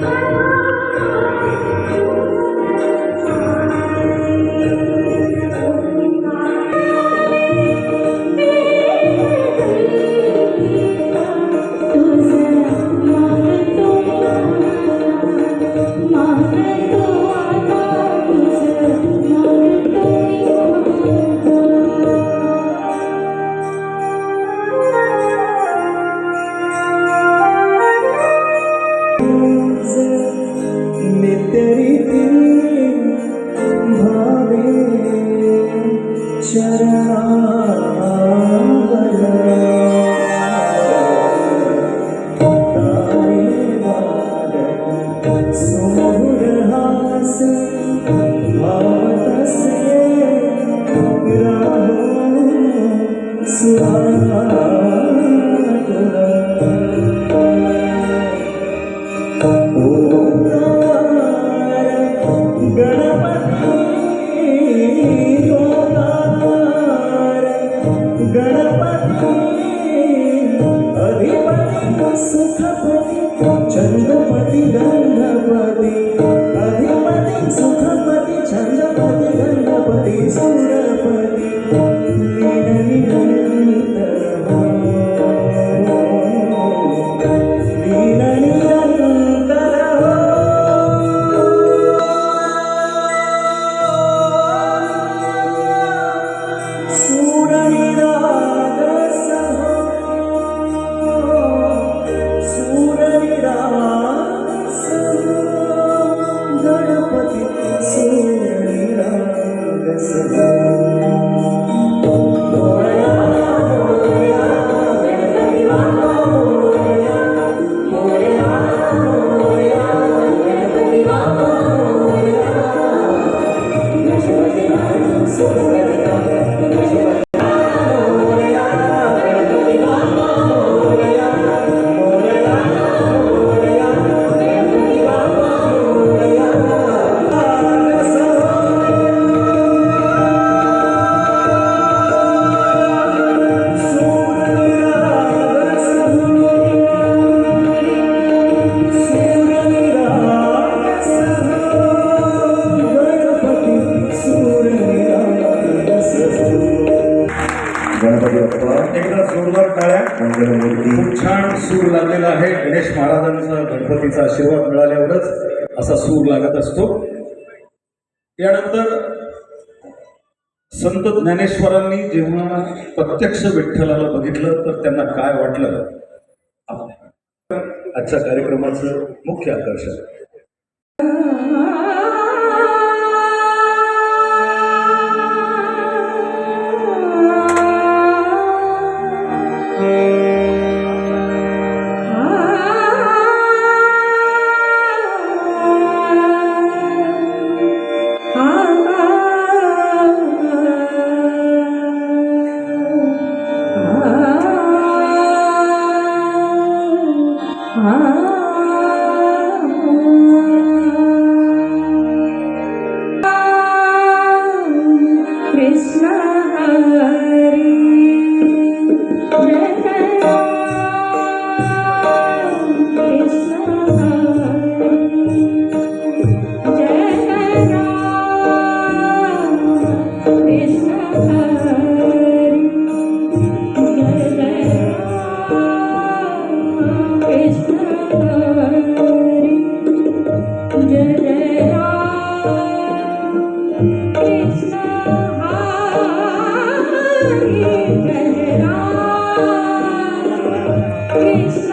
Thank you. Jesus. अधिपती सुखपती चंद्रपती गंधपती गणपती बाप्पा. एकदा जोरदार टाळ्या. खूप छान सूर लागलेला आहे. गणेश महाराजांचा गणपतीचा आशीर्वाद मिळाल्यावरच असा सूर लागत असतो. यानंतर संत ज्ञानेश्वरांनी जेव्हा प्रत्यक्ष विठ्ठलाला बघितलं तर त्यांना काय वाटलं? आजच्या कार्यक्रमाचं मुख्य आकर्षण. Ah. You.